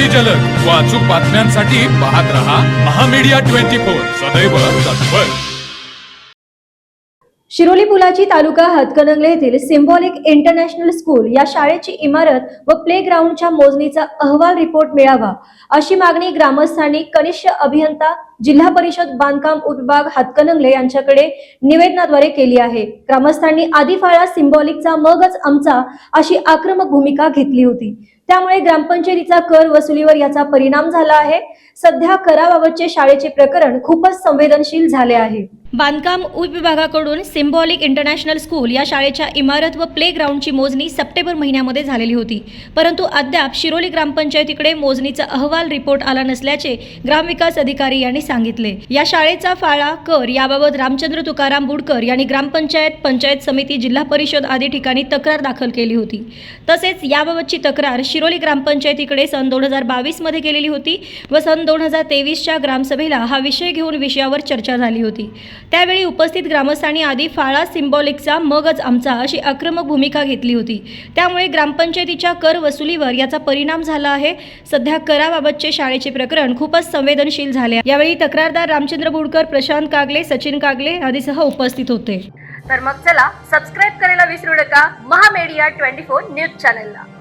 अति जलद. व अचूक बातम्यांसाठी पाहत रहा महामीडिया ट्वेंटी फोर. सदैव तत्पर. शिरोली पुलाची तालुका हातकणंगले येथील सिम्बॉलिक इंटरनॅशनल स्कूल या शाळेची इमारत व प्ले ग्राउंडच्या मोजणीचा अहवाल रिपोर्ट मिळावा. अशी मागणी ग्रामस्थांनी कनिष्ठ अभियंता जिल्हा परिषद बांधकाम उपविभाग हातकणंगले यांच्याकडे निवेदनाद्वारे केली आहे. ग्रामस्थांनी आधी फाळा सिम्बॉलिकचा मगच आमचा अशी आक्रमक भूमिका घेतली होती. त्यामुळे ग्रामपंचायतीचा कर वसुलीवर याचा परिणाम झाला आहे. सध्या कराबाबतचे शाळेचे प्रकरण खूपच संवेदनशील झाले आहे. बांधकाम उपविभागाकडून सिम्बॉलिक इंटरनॅशनल स्कूल या शाळेच्या इमारत व प्ले ग्राउंडची मोजणी सप्टेंबर महिन्यामध्ये झालेली होती. परंतु अद्याप शिरोली ग्रामपंचायतीकडे मोजणीचा अहवाल रिपोर्ट आला नसल्याचे ग्रामविकास अधिकारी यांनी सांगितले. या शाळेचा फाळा कर याबाबत रामचंद्र तुकाराम बुडकर यांनी ग्रामपंचायत पंचायत समिती जिल्हा परिषद आदी ठिकाणी तक्रार दाखल केली होती. तसेच याबाबतची तक्रार शिरोली ग्रामपंचायतीकडे सन दोन हजार बावीसमध्ये केलेली होती व सन दोन हजार तेवीसच्या ग्रामसभेला हा विषय घेऊन विषयावर चर्चा झाली होती. त्यावेळी उपस्थित ग्रामस्थांनी आधी फाळा सिम्बॉलिकचा मगच आमचा अशी आक्रमक भूमिका घेतली होती. त्यामुळे ग्रामपंचायतीच्या कर वसुलीवर याचा परिणाम झाला आहे. सध्या कराबाबतचे शाळेचे प्रकरण खूपच संवेदनशील झाले यावेळी तक्रारदार रामचंद्र बुडकर प्रशांत कागले सचिन कागले आदीसह उपस्थित होते. तर मग चला सबस्क्राईब करायला विसरू नका. महामेडिया ट्वेंटी फोर न्यूज चॅनलला.